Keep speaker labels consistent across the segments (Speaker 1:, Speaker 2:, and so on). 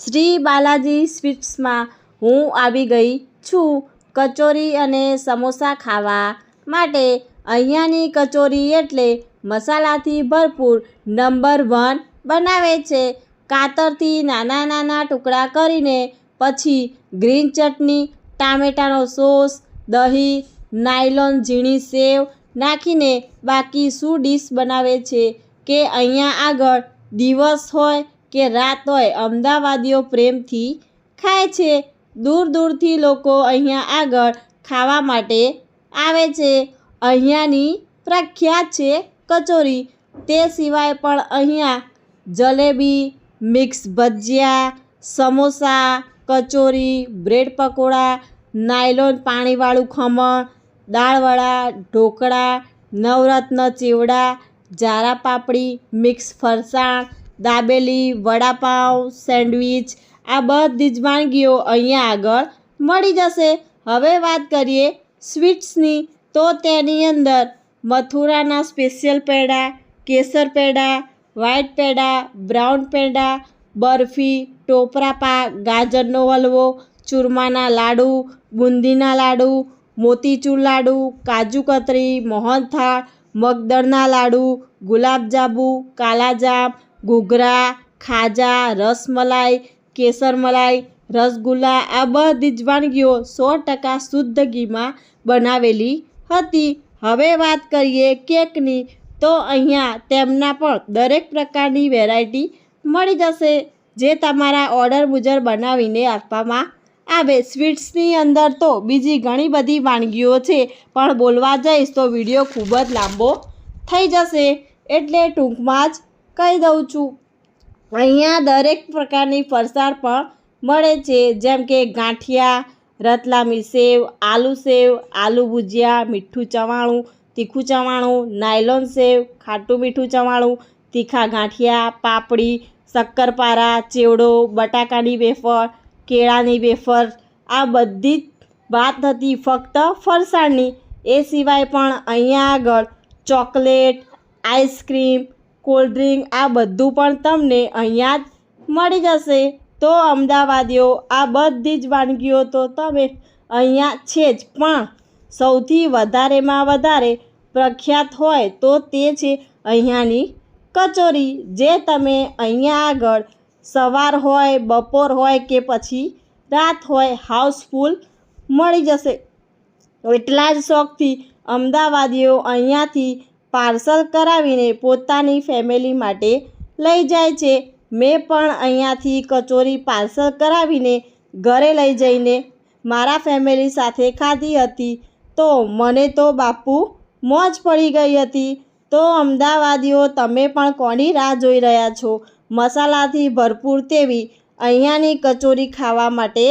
Speaker 1: શ્રી બાલાજી સ્વીટ્સમાં હું આવી ગઈ છું કચોરી અને સમોસા ખાવા માટે. અહીંયાની કચોરી એટલે મસાલાથી ભરપૂર નંબર વન બનાવે છે. કાતરથી નાના નાના ટુકડા કરીને પછી ગ્રીન ચટણી, ટામેટાનો સોસ, દહીં, નાયલોન ઝીણી સેવ નાખીને બાકી શું ડીશ બનાવે છે કે અહીંયા આગળ દિવસ હોય કે રાત હોય અમદાવાદીઓ પ્રેમથી ખાય છે. દૂર દૂરથી લોકો અહીંયા આગળ ખાવા માટે આવે છે. અહીંયાની પ્રખ્યાત છે કચોરી. તે સિવાય પણ અહીંયા jalebi, mix bhajiya, samosa, kachori, bread pakoda, nylon પાણીવાળું khaman, dalvada, dhokla, નવરત્ન ચીવડા, જારા પાપડી, મિક્સ ફરસાણ દાબેલી વડાપાઉં સેન્ડવિચ, આ બધી જ વાનગીઓ અહીંયા આગળ મળી જશે. હવે વાત કરીએ સ્વીટ્સની, તો તેની અંદર મથુરાના સ્પેશિયલ પેડા, કેસર પેંડા વ્હાઇટ પેડા, બ્રાઉન પેંડા, બરફી, ટોપરા પાક, ગાજરનો હલવો, ચૂરમાના લાડુ, બુંદીના લાડુ, મોતીચૂર લાડુ, કાજુ કતરી, મોહનથાળ, મગદળના લાડુ, ગુલાબજાંબુ, કાલાજામ ઘૂઘરા, ખાજા, રસમલાઈ કેસર મલાઈ રસગુલ્લા આ બધી જ વાનગીઓ સો ટકા શુદ્ધ ઘીમાં બનાવેલી હતી. હવે વાત કરીએ કેકની, તો અહીંયા તેમના પણ દરેક પ્રકારની વેરાયટી મળી જશે, જે તમારા ઓર્ડર મુજબ બનાવીને આપવામાં આવે. સ્વીટ્સની અંદર તો બીજી ઘણી બધી વાનગીઓ છે, પણ બોલવા જઈશ તો વીડિયો ખૂબ જ લાંબો થઈ જશે. એટલે ટૂંકમાં જ કહી દઉં છું. અહીંયા દરેક પ્રકારની ફરસાણ પણ મળે છે. જેમ કે ગાંઠિયા, રતલામી સેવ, આલુ સેવ, આલુ ભુજિયા, મીઠું ચવાણું, તીખું ચવાણું, નાયલોન સેવ, ખાટું મીઠું ચવાણું, તીખા ગાંઠિયા, પાપડી, શક્કરપારા, ચેવડો, બટાકાની વેફર, કેળાની વેફર. આ બધી જ વાત હતી ફક્ત ફરસાણની. એ સિવાય પણ અહીંયા આગળ ચોકલેટ, આઈસ્ક્રીમ કોલ્ડ્રિંક આ બધું પણ તમને અહીંયા જ મળી જશે. તો અમદાવાદીઓ, આ બધી જ વાનગીઓ તો તમે અહીંયા છે જ, પણ સૌથી વધારેમાં વધારે પ્રખ્યાત હોય તો તે છે અહીંયાની કચોરી. જે તમે અહીંયા આગળ સવાર હોય, બપોર હોય કે પછી રાત હોય, હાઉસફુલ મળી જશે. એટલા જ શોખથી અમદાવાદીઓ અહીંયાથી પાર્સલ કરાવીને પોતાની ફેમિલી માટે લઈ જાય છે. મેં પણ અહીંયાથી કચોરી પાર્સલ કરાવીને ઘરે લઈ જઈને મારા ફેમિલી સાથે ખાધી હતી. તો મને તો બાપુ મોજ પડી ગઈ હતી. તો અમદાવાદીઓ, તમે પણ કોની રાહ જોઈ રહ્યા છો? મસાલાથી ભરપૂર તેવી અહીંયાની કચોરી ખાવા માટે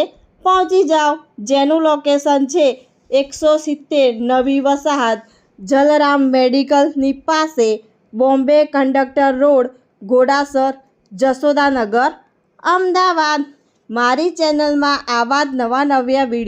Speaker 1: પહોંચી જાઓ. જેનું લોકેશન છે એકસો સિત્તેર નવી વસાહત. જલરામ મેડિકલની પાસે Bombay conductor road, Ghodasar, Jashodanagar. Ahmedabad, મારી ચેનલમાં આવા જ નવા નવ્યા વીડિયો